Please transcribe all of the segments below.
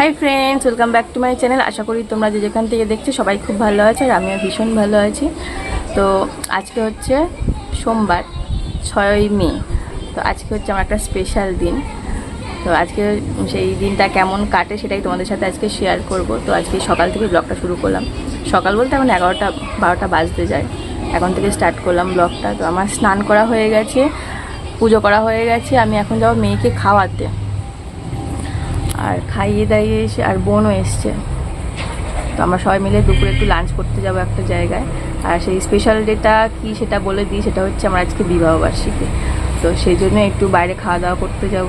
Hi friends welcome back to my channel আশা করি তোমরা যে যেখান থেকে দেখছ সবাই খুব ভালো আছে আর আমিও ভীষণ ভালো আছি। তো আজকে হচ্ছে সোমবার, ছয়ই মে। তো আজকে হচ্ছে আমার একটা স্পেশাল দিন। তো আজকে সেই দিনটা কেমন কাটে সেটাই তোমাদের সাথে আজকে শেয়ার করব। তো আজকে সকাল থেকে ব্লগটা শুরু করলাম। সকাল বলতে এখন এগারোটা, বারোটা বাজতে যায়। এখন থেকে স্টার্ট করলাম ব্লগটা তো আমার স্নান করা হয়ে গেছে, পুজো করা হয়ে গেছে। আমি এখন যাব মেয়েকে খাওয়াতে। আর খাইয়ে দাইয়ে এসে আর বোনও এসছে। তো আমরা সবাই মিলে দুপুরে একটু লাঞ্চ করতে যাব একটা জায়গায়। আর সেই স্পেশাল ডেটা কি সেটা বলে দিই সেটা হচ্ছে আমার আজকে বিবাহবার্ষিকী তো সেই জন্য একটু বাইরে খাওয়া দাওয়া করতে যাব।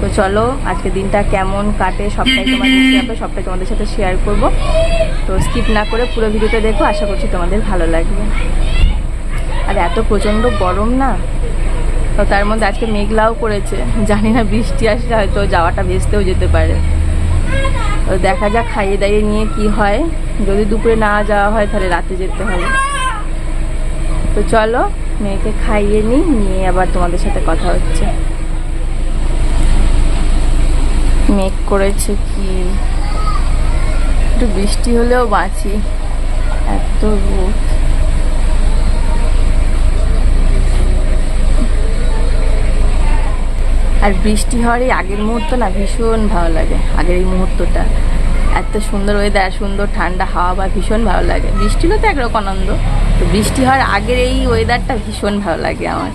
তো চলো আজকে দিনটা কেমন কাটে সবটাই তোমার দেখতে হবে সবটাই তোমাদের সাথে শেয়ার করব। তো স্কিপ না করে পুরো ভিডিওটা দেখো আশা করছি তোমাদের ভালো লাগবে। আর এত প্রচণ্ড গরম না? তো তার মধ্যে আজকে মেঘলাও করেছে। জানি না বৃষ্টি আসলে হয়তো যাওয়াটা ভেস্তেও যেতে পারে। তো দেখা যাক খাইয়ে দাইয়ে নিয়ে কি হয়। যদি দুপুরে না যাওয়া হয় তাহলে রাতে যেতে হবে। তো চলো, মেয়েকে খাইয়ে নিই, নিয়ে আবার তোমাদের সাথে কথা হচ্ছে। মেঘ করেছে কি? একটু বৃষ্টি হলেও বাঁচি। এত রোদ। আর বৃষ্টি হওয়ার এই আগের মুহূর্ত না ভীষণ ভালো লাগে, আগের এই মুহূর্তটা। এত সুন্দর ওয়েদার সুন্দর ঠান্ডা হাওয়া, বা ভীষণ ভালো লাগে। বৃষ্টি হলে তো একরকম আনন্দ। তো বৃষ্টি হওয়ার আগের এই ওয়েদারটা ভীষণ ভালো লাগে আমার।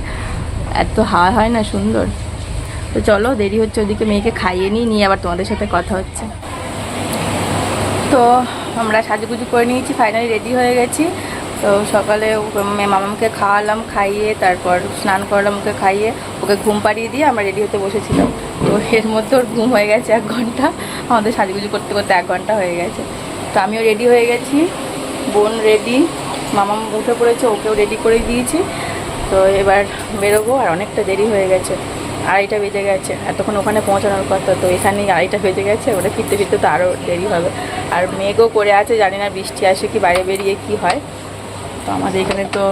এত হাওয়া হয় না সুন্দর। তো চলো, দেরি হচ্ছে ওদিকে মেয়েকে খাইয়ে নিই, নিয়ে আবার তোমাদের সাথে কথা হচ্ছে। তো আমরা সাজুগুজু করে নিয়েছি ফাইনালি রেডি হয়ে গেছি। তো সকালে মে- মামাকে খাওয়ালাম, খাইয়ে তারপর স্নান করলাম ওকে খাইয়ে। ওকে ঘুম পাড়িয়ে দিয়ে আমরা রেডি হতে বসেছিলাম। তো এর মধ্যে ওর ঘুম হয়ে গেছে এক ঘণ্টা। আমাদের সাজুগুজু করতে করতে এক ঘণ্টা হয়ে গেছে। তো আমিও রেডি হয়ে গেছি। বোন রেডি মামাম উঠে পড়েছে, ওকেও রেডি করে দিয়েছি। তো এবার বেরোবো আর অনেকটা দেরি হয়ে গেছে। আড়াইটা বেজে গেছে। এতক্ষণ ওখানে পৌঁছানোর কথা, তো এখানেই আড়াইটা বেজে গেছে। ওটা ফিরতে ফিরতে তো আরও দেরি হবে। আর মেঘও করে আছে, জানি না বৃষ্টি আসে কি বাইরে বেরিয়ে কি হয়। তো আমাদের এখানে তো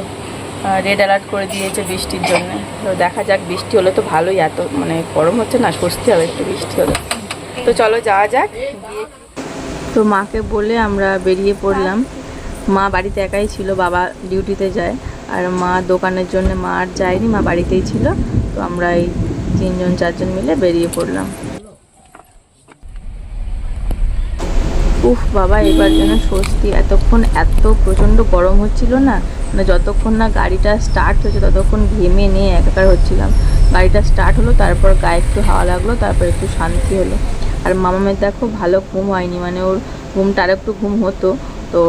রেড অ্যালার্ট করে দিয়েছে বৃষ্টির জন্য। তো দেখা যাক, বৃষ্টি হলে তো ভালোই, এত মানে গরম হচ্ছে না, স্বস্তি হবে একটু বৃষ্টি হলে। তো চলো যাওয়া যাক তো মাকে বলে আমরা বেরিয়ে পড়লাম। মা বাড়িতে একাই ছিল, বাবা ডিউটিতে যায়। আর মা দোকানের জন্য মা আর যায়নি, মা বাড়িতেই ছিল। তো আমরা এই তিনজন, চারজন মিলে বেরিয়ে পড়লাম। উফ বাবা, এবার যেন স্বস্তি। এতক্ষণ এত প্রচণ্ড গরম হচ্ছিল না? মানে যতক্ষণ না গাড়িটা স্টার্ট হয়েছে, ততক্ষণ ঘেমে নিয়ে একাকার হচ্ছিলাম। গাড়িটা স্টার্ট হলো, তারপর গায়ে একটু হাওয়া লাগল, তারপর একটু শান্তি হলো। আর মামামের দেখো, ভালো ঘুম হয়নি। মানে ওর ঘুমটা আর একটু ঘুম হতো। তো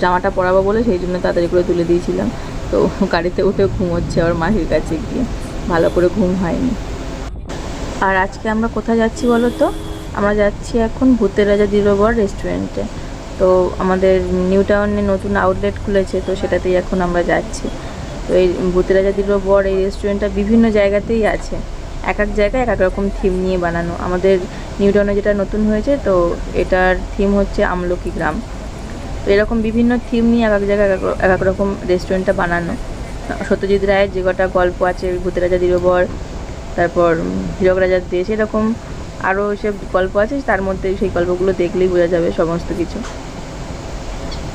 জামাটা পরাবো বলে সেই জন্য তাড়াতাড়ি করে তুলে দিয়েছিলাম। তো গাড়িতে উঠে ঘুম হচ্ছে ওর মাসির কাছে গিয়ে। ভালো করে ঘুম হয়নি। আর আজকে আমরা কোথায় যাচ্ছি বলো তো? আমরা যাচ্ছি এখন ভূতের রাজা দিরবর রেস্টুরেন্টে তো আমাদের নিউ টাউনে নতুন আউটলেট খুলেছে, তো সেটাতেই এখন আমরা যাচ্ছি। তো এই ভূতের রাজা দিরবর এই রেস্টুরেন্টটা বিভিন্ন জায়গাতেই আছে। এক এক জায়গায় এক এক রকম থিম নিয়ে বানানো। আমাদের নিউ টাউনে যেটা নতুন হয়েছে, তো এটার থিম হচ্ছে আমলকি গ্রাম। তো এরকম বিভিন্ন থিম নিয়ে এক এক জায়গায় এক এক রকম রেস্টুরেন্টটা বানানো। সত্যজিৎ রায়ের যে কটা গল্প আছে ভূতের রাজা দিরবর তারপর হীরক রাজার দেশ, এরকম আরও সব গল্প আছে, তার মধ্যে সেই গল্পগুলো দেখলেই বোঝা যাবে সমস্ত কিছু।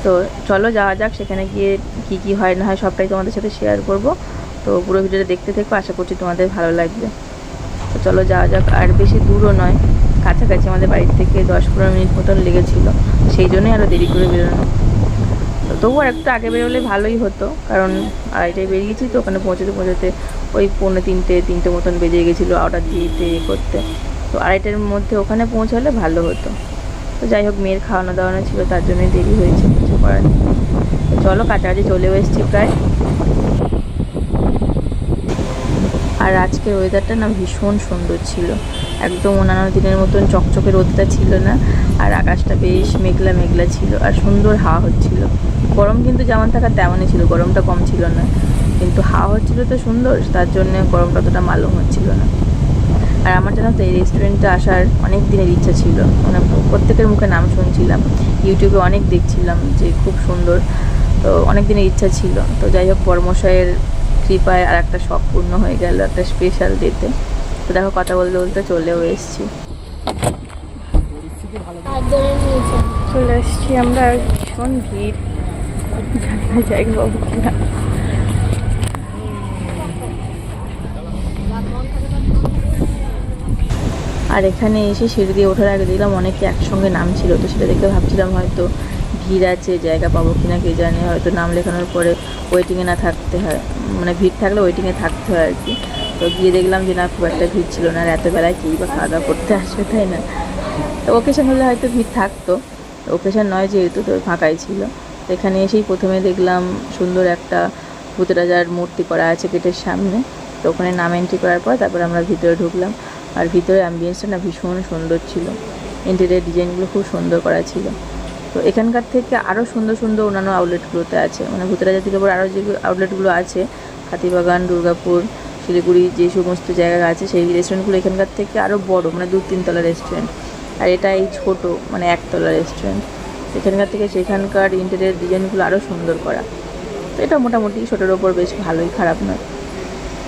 তো চলো যাওয়া যাক, সেখানে গিয়ে কি কি হয় না হয় সবটাই তোমাদের সাথে শেয়ার করব। তো পুরো ভিডিওটা দেখতে থেকো, আশা করছি তোমাদের ভালো লাগবে। তো চলো যাওয়া যাক, আর বেশি দূরও নয়, কাছাকাছি আমাদের বাড়ির থেকে দশ পনেরো মিনিট মতন লেগেছিলো, সেই জন্যই আরও দেরি করে বেরোনো। তো তবুও আর একটু আগে বেরোলে ভালোই হতো, কারণ আড়াইটায় বেরিয়েছি তো, ওখানে পৌঁছতে পৌঁছতে ওই পৌনে তিনটে তিনটে মতন বেজে গেছিল অর্ডার দিতে করতে। তো আড়াইটার মধ্যে ওখানে পৌঁছালে ভালো হতো। তো যাই হোক, মেয়ের খাওয়ানো দাওয়ানো ছিল, তার জন্যই দেরি হয়েছে, কিছু করার নেই। চলো, কাছাকাছি চলেও এসেছি প্রায়। আর আজকের ওয়েদারটা না ভীষণ সুন্দর ছিল। একদম অন্যান্য দিনের মতন চকচকে রোদটা ছিল না, আর আকাশটা বেশ মেঘলা মেঘলা ছিল, আর সুন্দর হাওয়া হচ্ছিল। গরম কিন্তু যেমন থাকা তেমনই ছিল, গরমটা কম ছিল না। কিন্তু হাওয়া হচ্ছিল তো সুন্দর, তার জন্য গরমটা অতটা মালুম হচ্ছিল না। আর আমার জানো তো এই রেস্টুরেন্টে আসার অনেক দিনের ইচ্ছা ছিল। মানে প্রত্যেকের মুখে নাম শুনছিলাম। ইউটিউবে অনেক দেখছিলাম যে খুব সুন্দর। তো অনেক দিনের ইচ্ছা ছিল। তো যাই হোক পরমশাইয়ের কৃপায় আর একটা শখ পূর্ণ হয়ে গেল একটা স্পেশাল ডেতে। তো দেখো, কথা বলতে বলতে চলেও এসেছি। চলে এসছি আমরা, ভীষণ ভিড়। কিনা। এখানে এসে সিঁড়ি দিয়ে ওঠার আগে দেখলাম অনেকে একসঙ্গে নাম ছিল তো সেটা দেখে ভাবছিলাম হয়তো ভিড় আছে, জায়গা পাবো কিনা কে জানে, হয়তো নাম লেখানোর পরে ওয়েটিংয়ে না থাকতে হয় মানে ভিড় থাকলে ওয়েটিংয়ে থাকতে হয় আর কি। তো গিয়ে দেখলাম যে না, খুব একটা ভিড় ছিল না, আর এত বেলায় কেই বা খাওয়া দাওয়া করতে আসবে, তাই না? তো ওকেশন হলে হয়তো ভিড় থাকতো ওকেশন নয় যেহেতু, তো ফাঁকাই ছিল। তো এখানে এসেই প্রথমে দেখলাম সুন্দর একটা ভূতরাজার মূর্তি করা আছে গেটের সামনে, তো ওখানে নাম এন্ট্রি করার পর তারপর আমরা ভিতরে ঢুকলাম। আর ভিতরে অ্যাম্বিয়েন্সটা না ভীষণ সুন্দর ছিল। ইন্টেরিয়ার ডিজাইনগুলো খুব সুন্দর করা ছিল। তো এখানকার থেকে আরও সুন্দর সুন্দর অন্যান্য আউটলেটগুলোতে আছে। মানে ভূতরাজা থেকে পর আরও যে আউটলেটগুলো আছে, হাতিবাগান, দুর্গাপুর, শিলিগুড়ি, যে সমস্ত জায়গা আছে, সেই রেস্টুরেন্টগুলো এখানকার থেকে আরও বড় মানে দু তিনতলা রেস্টুরেন্ট আর এটা এই ছোটো মানে একতলা রেস্টুরেন্ট এখানকার থেকে সেখানকার ইন্টেরিয়ার ডিজাইনগুলো আরও সুন্দর করা। তো এটা মোটামুটি ছোটোর ওপর বেশ ভালোই খারাপ নয়।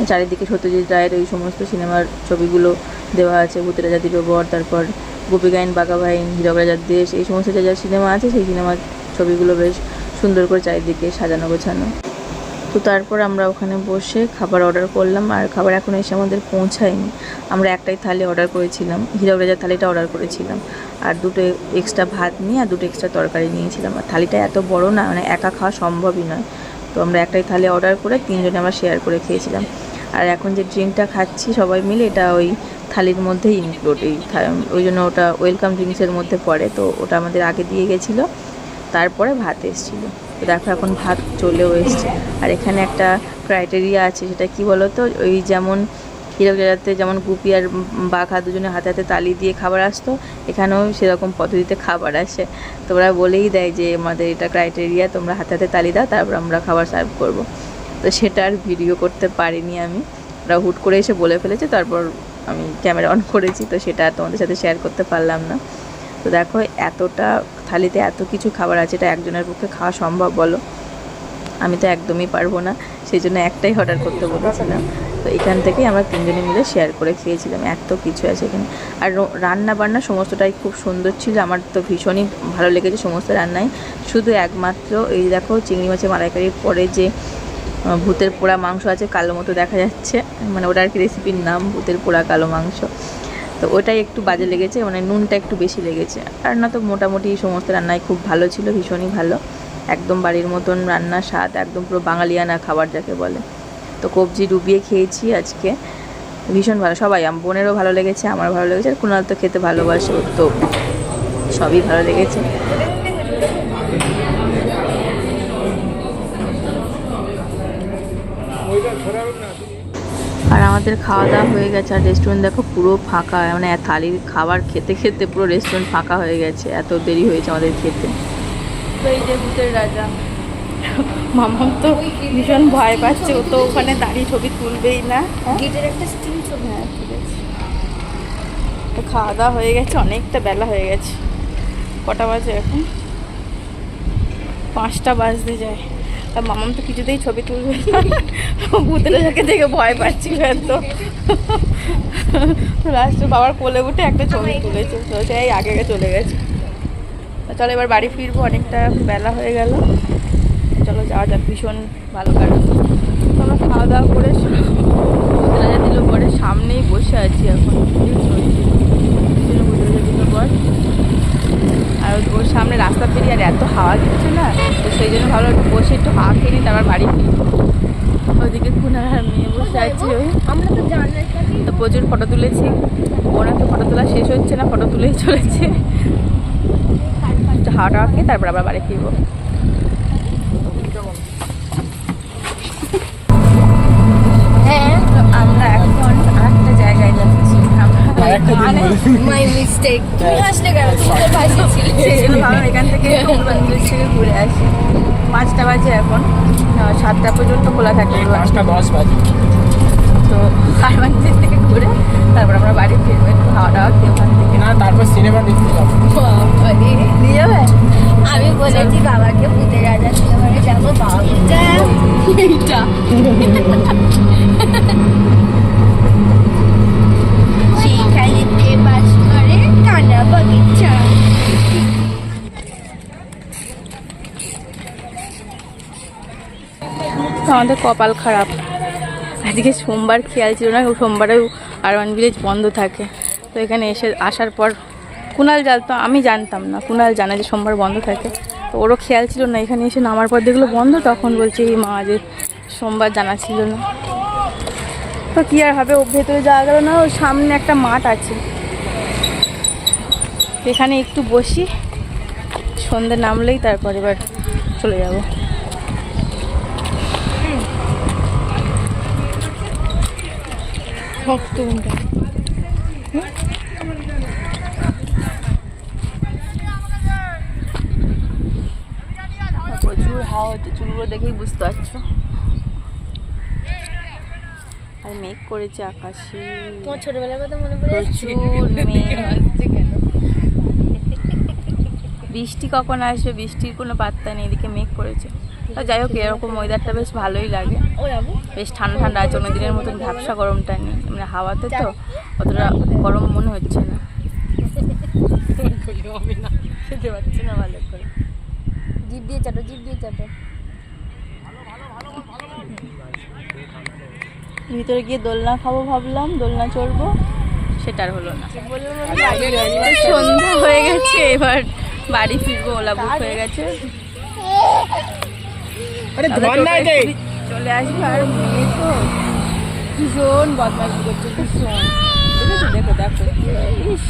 চারিদিকে সত্যজিৎ রায়ের ওই সমস্ত সিনেমার ছবিগুলো দেওয়া আছে ভূতেরাজা দিলবর তারপর গোপীগাইন বাঘাবাইন হীরক রাজার দেশ, এই সমস্ত যা যা সিনেমা আছে, সেই সিনেমার ছবিগুলো বেশ সুন্দর করে চারিদিকে সাজানো, গোছানো। তো তারপর আমরা ওখানে বসে খাবার অর্ডার করলাম, আর খাবার এখন এসে আমাদের পৌঁছায়নি। আমরা একটাই থালি অর্ডার করেছিলাম হীরক রাজার থালিটা অর্ডার করেছিলাম। আর দুটো এক্সট্রা ভাত নিয়ে আর দুটো এক্সট্রা তরকারি নিয়েছিলাম। আর থালিটা এত বড় না মানে একা খাওয়া সম্ভবই নয়। তো আমরা একটাই থালি অর্ডার করে তিনজনে আমরা শেয়ার করে খেয়েছিলাম। আর এখন যে ড্রিঙ্কটা খাচ্ছি সবাই মিলে, এটা ওই থালির মধ্যেই ইনক্লুড এই ওই জন্য ওটা ওয়েলকাম ড্রিঙ্কসের মধ্যে পড়ে। তো ওটা আমাদের আগে দিয়ে গেছিল, তারপরে ভাত এসেছিল। তো দেখো এখন ভাত চলেও এসছে। আর এখানে একটা ক্রাইটেরিয়া আছে, সেটা কি বলো তো ওই যেমন হীরক জায়গাতে যেমন গুপি আর বাঘা দুজনে হাতে হাতে তালি দিয়ে খাবার আসতো, এখানেও সেরকম পদ্ধতিতে খাবার আসে। তো ওরা বলেই দেয় যে আমাদের এটা ক্রাইটেরিয়া তোমরা হাতে হাতে তালি দাও, তারপর আমরা খাবার সার্ভ করব। তো সেটা আর ভিডিও করতে পারিনি আমি। ওরা হুট করে এসে বলে ফেলেছে, তারপর আমি ক্যামেরা অন করেছি, তো সেটা আর তোমাদের সাথে শেয়ার করতে পারলাম না। তো দেখো, এতটা থালিতে এত কিছু খাবার আছে, এটা একজনের পক্ষে খাওয়া সম্ভব বলো? আমি তো একদমই পারব না, সেই জন্য একটাই অর্ডার করতে বলেছিলাম। তো এখান থেকেই আমরা তিনজনে মিলে শেয়ার করে খেয়েছিলাম, এত কিছু আছে এখানে। আর রান্না বান্না সমস্তটাই খুব সুন্দর ছিল, আমার তো ভীষণই ভালো লেগেছে সমস্ত রান্নাই। শুধু একমাত্র এই দেখো, চিংড়ি মাছের মালাইকারির পরে যে ভূতের পোড়া মাংস আছে, কালো মতো দেখা যাচ্ছে। মানে ওটা আর কি রেসিপির নাম, ভূতের পোড়া কালো মাংস। তো ওটাই একটু বাজে লেগেছে মানে নুনটা একটু বেশি লেগেছে। আর না তো মোটামুটি সমস্ত রান্নাই খুব ভালো ছিল, ভীষণই ভালো। একদম বাড়ির মতন রান্নার স্বাদ, একদম পুরো বাঙালিয়ানা খাবার যাকে বলে। তো কবজি ডুবিয়ে খেয়েছি আজকে। ভীষণ ভালো, সবাই, আম বোনেরও ভালো লেগেছে, আমার ভালো লেগেছে, আর কুণাল তো খেতে ভালোবাসে তো সবই ভালো লেগেছে। আর আমাদের খাওয়া দাওয়া হয়ে গেছে আর রেস্টুরেন্ট দেখো পুরো ফাঁকা মানে থালির খাবার খেতে খেতে পুরো রেস্টুরেন্ট ফাঁকা হয়ে গেছে এত দেরি হয়েছে আমাদের খেতে। তো এই যে ভূতের রাজা মামাম তো ভীষণ ভয় পাচ্ছে ও তো ওখানে দাঁড়িয়ে ছবি তুলবেই না হ্যাঁ? গেটের একটা স্টিল ছবি হ্যাঁ তো খাওয়া দাওয়া হয়ে গেছে অনেকটা বেলা হয়ে গেছে কটা বাজে এখন? পাঁচটা বাজতে যায়। আর মামাম তো কিছুতেই ছবি তুলবে না। ভূতের যাকে দেখে ভয় পাচ্ছিল এত লাস্টে বাবার কোলে উঠে একটা ছবি তুলেছে। তো সেই আগে আগে চলে গেছে। তো চলো এবার বাড়ি ফিরবো অনেকটা বেলা হয়ে গেল। চলো যাওয়া যাক ভীষণ ভালো কাটবে তো আমরা খাওয়া দাওয়া করে রাজা দিল পরে সামনেই বসে আছি এখন। দিল পর আর ওর- সামনে রাস্তা পেরিয়ে আর এত হাওয়া দিচ্ছে না, তো সেই জন্য ভালো একটু বসে একটু হাওয়া খেয়ে নিই, তারপর বাড়ি ফিরবো ওদিকে কুনার আর মেয়ে বসে আছে আমরা তো তো প্রচুর ফটো তুলেছি, ওরা তো ফটো তোলা শেষ হচ্ছে না ফটো তুলেই চলেছে। একটু হাওয়া টাওয়া খেয়ে তারপর আবার বাড়ি ফিরবো। হ্যাঁ আমরা এখন আরেকটা জায়গায় যাচ্ছি আমরা মানে মাই মিস্টেক তুমি হাসলে কেন? তুমি তো পাশে ছিলে সেই ভাবলাম এখান থেকে ঘুরে আসি। পাঁচটা বাজে এখন। সাতটা পর্যন্ত খোলা থাকে পাঁচটা দশ বাজে। তো আর আমাদের কপাল খারাপ। আজকে সোমবার খেয়াল ছিল না, সোমবারেও আরবান ভিলেজ বন্ধ থাকে। তো এখানে এসে আসার পর কুনাল জানতো আমি জানতাম না, কুনাল জানে যে সোমবার বন্ধ থাকে। তো ওরও খেয়াল ছিল না, এখানে এসে নামার পর দেখল বন্ধ, তখন বলছে, এই মা যে সোমবার জানা ছিল না। তো কী আর হবে, ও ভেতরে যাওয়া গেল না, ওর সামনে একটা মাঠ আছে। এখানে একটু বসি, সন্ধে নামলেই তারপর এবার চলে যাব। কোনটা প্রচুর হাওয়া হচ্ছে চুলগুলো দেখেই বুঝতে পারছ। আর মেঘ করেছে আকাশে। তোমার ছোটবেলার কথা মনে পড়ে প্রচুর মেঘ। বৃষ্টি কখন আসবে? বৃষ্টির কোনো পাত্তা নেই এদিকে মেঘ করেছে। তো যাই হোক এরকম ওয়েদারটা বেশ ভালোই লাগে। বেশ ঠান্ডা ঠান্ডা আছে দিনের মতন ঝাপসা গরমটা নেই। মানে হাওয়াতে তো অতটা গরম মনে হচ্ছে না। খেতে পারছি না ভালো করে। জিভ দিয়ে চাটো জিভ দিয়ে চাটো। ভিতরে গিয়ে দোলনা খাব ভাবলাম দোলনা চড়বো। সেটা আর হলো না। সন্ধ্যা হয়ে গেছে এবার বাড়ি ফিরবো ওলা বুক হয়ে গেছে। চলে আসবে আর মেয়ে তো ভীষণ বদমাইশি করছে ভীষণ। দেখেছ? দেখো দেখো। ইস,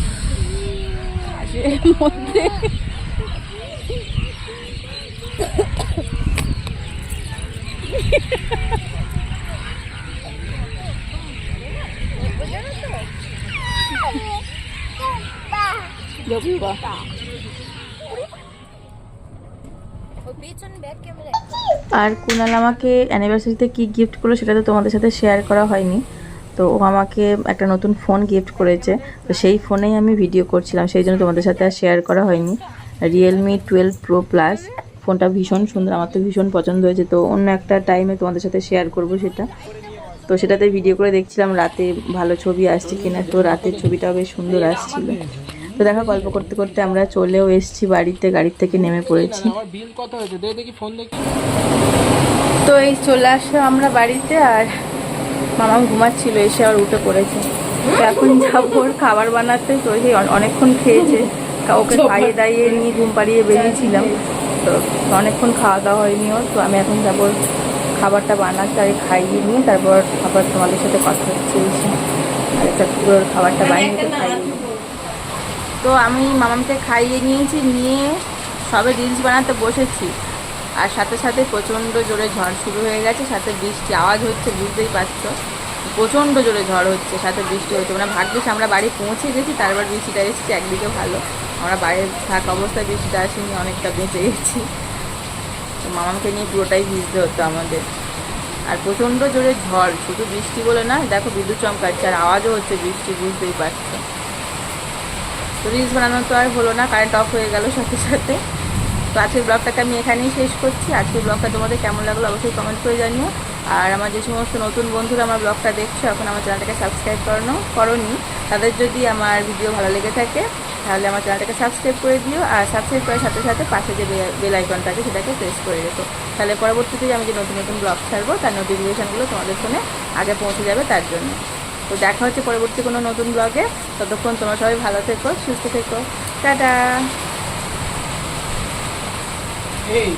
মধ্যে। বাবা। ওই পেছন ব্যাক ক্যামেরা আর কুনাল আমাকে অ্যানিভার্সারিতে কি গিফট করল সেটা তো তোমাদের সাথে শেয়ার করা হয়নি। তো ও আমাকে একটা নতুন ফোন গিফট করেছে। তো সেই ফোনেই আমি ভিডিও করছিলাম, সেই জন্য তোমাদের সাথে আর শেয়ার করা হয়নি। রিয়েলমি টুয়েলভ প্রো প্লাস ফোনটা ভীষণ সুন্দর, আমার তো ভীষণ পছন্দ হয়েছে। তো অন্য একটা টাইমে তোমাদের সাথে শেয়ার করব সেটা। তো সেটাতে ভিডিও করে দেখছিলাম, রাতে ভালো ছবি আসছে কিনা, তো রাতের ছবিটাও বেশ সুন্দর আসছিল। তো দেখো গল্প করতে করতে আমরা চলেও এসেছি বাড়িতে গাড়ির থেকে নেমে পড়েছি। আমার বিল কত হয়েছে? দে দেখি ফোন দেখি। তো এই চলে আসলো আমরা বাড়িতে আর মামা ঘুমাচ্ছিল এসে আর উঠে পড়েছে। তো এখন যাব ওর খাবার বানাতে তো সেই অনেকক্ষণ খেয়েছে। কা- ওকে খাইয়ে দাইয়ে নিয়ে ঘুম পাড়িয়ে বেরিয়েছিলাম। তো অনেকক্ষণ খাওয়া দাওয়া হয়নি ওর তো আমি এখন যাব খাবারটা বানাতে আর খাইয়ে নিয়ে তারপর আবার তোমাদের সাথে কথা হচ্ছে এসে। আর একটা পুরো খাবারটা বানিয়ে খাইয়ে। তো আমি মামামকে খাইয়ে নিয়েছি, নিয়ে সবে রিলস বানাতে বসেছি। আর সাথে সাথে প্রচণ্ড জোরে ঝড় শুরু হয়ে গেছে, সাথে বৃষ্টি আওয়াজ হচ্ছে, বুঝতেই পারছ। প্রচণ্ড জোরে ঝড় হচ্ছে, সাথে বৃষ্টি হচ্ছে। মানে ভাগ্যিস আমরা বাড়ি পৌঁছে গেছি, তারপর বৃষ্টিটা এসেছে, একদিকে ভালো। আমরা বাইরে থাকা অবস্থায় বৃষ্টিটা আসেনি, অনেকটা বেঁচে গেছি। তো মামাকে নিয়ে পুরোটাই ভিজতে হতো আমাদের। আর প্রচণ্ড জোরে ঝড়, শুধু বৃষ্টি বলে না, দেখো বিদ্যুৎ চমকাচ্ছে, আর আওয়াজও হচ্ছে বৃষ্টি, বুঝতেই পারছ। তো রিলস বানানো তো আর হলো না কারেন্ট অফ হয়ে গেল সাথে সাথে। তো আজকের ব্লগটাকে আমি এখানেই শেষ করছি। আজকের ব্লগটা তোমাদের কেমন লাগল অবশ্যই কমেন্ট করে জানিও। আর আমার যে সমস্ত নতুন বন্ধুরা আমার ব্লগটা দেখছ, এখন আমার চ্যানেলটাকে সাবস্ক্রাইব করানো করনি তাদের যদি আমার ভিডিও ভালো লেগে থাকে, তাহলে আমার চ্যানেলটাকে সাবস্ক্রাইব করে দিও। আর সাবস্ক্রাইব করার সাথে সাথে পাশে যে বেল আইকনটা আছে, সেটাকে প্রেস করে রেখো। তাহলে পরবর্তীতে আমি যে নতুন নতুন ব্লগ ছাড়বো, তার নোটিফিকেশানগুলো তোমাদের ফোনে আগে পৌঁছে যাবে তার জন্য। তো দেখা হচ্ছে পরবর্তী কোনো নতুন ব্লগে ততক্ষণ তোমরা সবাই ভালো থেকো, সুস্থ থেকো। টাটা! এই